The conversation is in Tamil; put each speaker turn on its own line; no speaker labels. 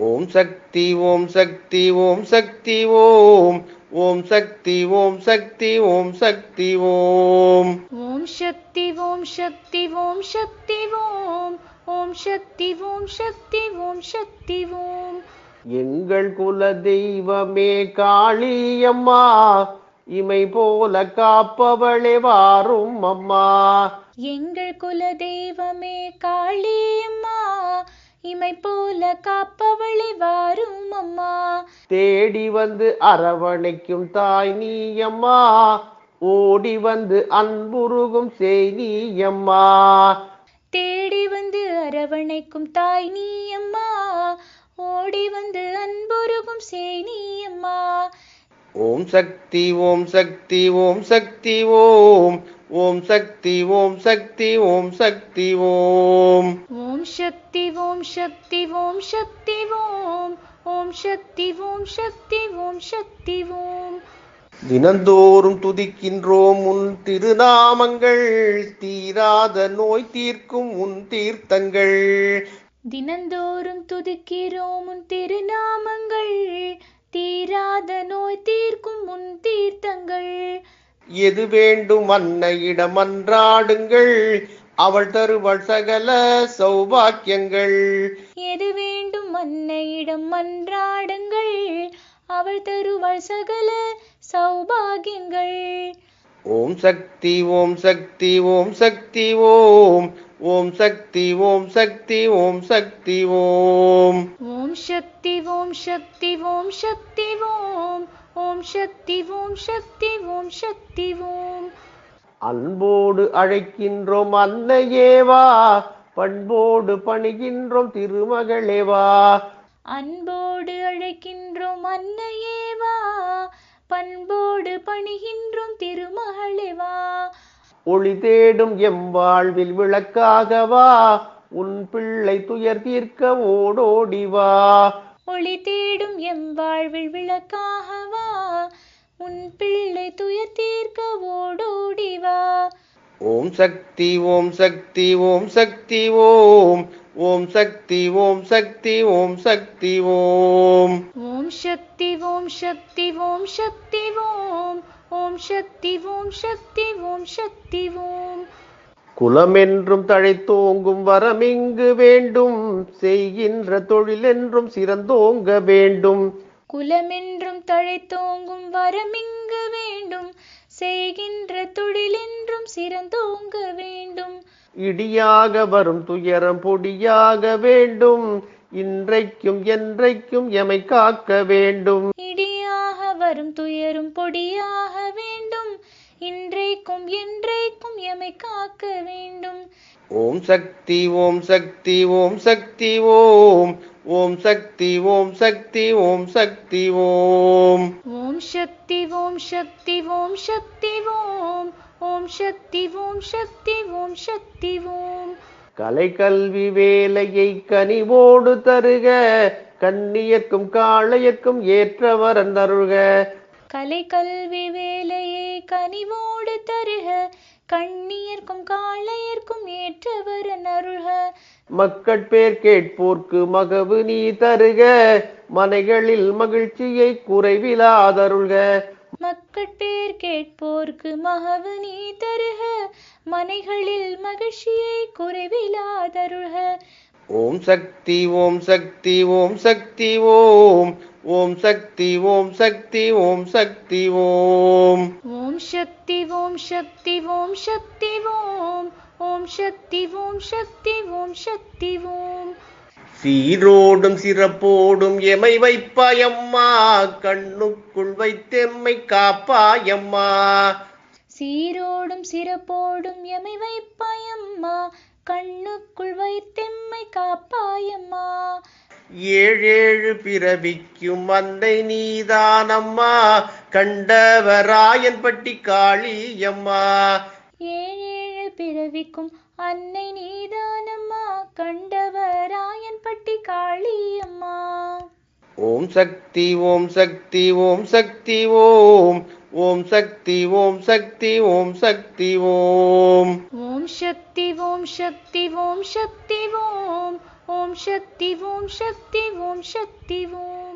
ஓம் சக்தி ஓம் சக்தி ஓம் சக்தி ஓம் ஓம் சக்தி ஓம் சக்தி ஓம் சக்தி ஓம்
ஓம் சக்தி ஓம் சக்தி ஓம் சக்தி ஓம் ஓம் சக்தி ஓம் சக்தி ஓம் சக்தி ஓம்
எங்கள் குல தெய்வமே காளியம்மா இமை போல காப்பவளே வாரும் அம்மா
எங்கள் குல தெய்வமே காளியம்மா இமை போல காப்பவளை வாரும் அம்மா.
தேடி வந்து அரவணைக்கும் தாய் நீயம்மா. ஓடி வந்து அன்புருகும் செய் நீயம்மா.
தேடி வந்து அரவணைக்கும் தாய் நீ அம்மா ஓடி வந்து அன்புருகும் சேய் நீ அம்மா
ஓம் சக்தி ஓம் சக்தி ஓம் சக்தி ஓம். ஓம் சக்தி ஓம் சக்தி ஓம் சக்தி ஓம்.
சக்தி ஓம் சக்தி ஓம் சக்தி ஓம். ஓம் சக்தி ஓம் சக்தி ஓம் சக்தி ஓம்.
தினந்தோறும் துதிக்கின்றோம் உன் திருநாமங்கள். தீராத நோய் தீர்க்கும் உன் தீர்த்தங்கள்.
தினந்தோறும் துதிக்கிறோம் உன் திருநாமங்கள். தீராத நோய் தீர்க்கும் உன் தீர்த்தங்கள்.
எது வேண்டும் அன்னையிடம் அன்றாடுங்கள். அவள் தருவள் சகல சௌபாக்கியங்கள்
எது வேண்டும் அன்னையிடம் மன்றாடுங்கள் அவள் தருவாள் சகல சௌபாகியங்கள்
ஓம் சக்தி ஓம் சக்தி ஓம் சக்தி ஓம் ஓம் சக்தி ஓம் சக்தி ஓம் சக்தி ஓம்
ஓம் சக்தி ஓம் சக்தி ஓம் சக்தி ஓம் ஓம் சக்தி ஓம் சக்தி ஓம் சக்தி ஓம்
அன்போடு அழைக்கின்றோம் அன்னையேவா பண்போடு பணிகின்றோம் திருமகளேவா
அன்போடு அழைக்கின்றோம் அன்னையேவா பண்போடு பணிகின்றோம் திருமகளேவா
ஒளி தேடும் எம் வாழ்வில் விளக்காகவா உன் பிள்ளை துயர் தீர்க்க ஓடோடி வா.
ஒளி தேடும் எம் வாழ்வில் விளக்காகவா உன் பிள்ளை துயர் தீர்க்க வா
ஓம் சக்தி ஓம் சக்தி ஓம் சக்தி ஓம் ஓம் சக்தி ஓம் சக்தி ஓம் சக்தி ஓம்
ஓம் சக்தி ஓம் சக்தி ஓம் சக்தி ஓம் ஓம் சக்தி ஓம் சக்தி ஓம் சக்தி ஓம்
குலமென்றும் தழைத்தோங்கும் வரமிங்கு வேண்டும் செய்கின்ற தொழிலென்றும் சிறந்தோங்க வேண்டும்
குலமென்றும் தழைத்தோங்கும் வரமிங்கு
இடியாக வரும் துயரம் பொடியாக வேண்டும். இன்றைக்கும் என்றைக்கும் எமை காக்க வேண்டும்.
இடியாக வரும் துயரும் பொடியாக வேண்டும். இன்றைக்கும் என்றைக்கும் எமை காக்க வேண்டும்.
ஓம் சக்தி ஓம் சக்தி ஓம் சக்தி ஓம். ஓம் சக்தி ஓம் சக்தி ஓம் சக்தி ஓம்.
ஓம் சக்தி ஓம் சக்தி ஓம் சக்தி ஓம். ஓம் சக்தி ஓம் சக்தி ஓம் சக்தி ஓம்.
கலை கல்வி வேலையை கனிவோடு தருக. கண்ணியர்க்கும் காளையர்க்கும் ஏற்றவரன் தருக
கலை கல்வி வேலையை கனிவோடு தருக. கண்ணியர்க்கும் காளையர்க்கும் ஏற்றவரன் அருள்க
மக்கட்பேர் கேட்போர்க்கு மகவு நீ தருக மனைகளில் மகிழ்ச்சியை குறைவிலாதருள்க
மக்கட்பேர் கேட்போர்க்கு மகவு நீ தருக மனைகளில் மகிழ்ச்சியை குறைவிலாதருள்க
ஓம் சக்தி ஓம் சக்தி ஓம் சக்தி ஓம். ஓம் சக்தி ஓம் சக்தி ஓம் சக்தி ஓம்.
சக்தி ஓம் சக்தி ஓம் சக்தி ஓம். ஓம் சக்தி ஓம் சக்தி ஓம் சக்தி ஓம்.
சீரோடும் சிறப்போடும் எமை வைப்பாயம்மா கண்ணுக்குள் வைத்தெம்மை காப்பாயம்மா
சீரோடும் சிறப்போடும் எமை வைப்பாயம்மா கண்ணுக்குள் வைத்தெம்மை காப்பாயம்மா
ஏழேழு பிறவிக்கும் அன்னை நீதானம்மா. கண்டவராயன் பட்டி காளியம்மா
ஏழேழு பிறவிக்கும் அன்னை நீதானம்மா. கண்டவராயன் பட்டி காளியம்மா
ஓம் சக்தி ஓம் சக்தி ஓம் சக்தி ஓம். ஓம் சக்தி ஓம் சக்தி ஓம் சக்தி ஓம்.
ஓம் சக்தி ஓம் சக்தி ஓம் சக்தி ஓம். ॐ शक्ति ॐ शक्ति ॐ शक्ति ॐ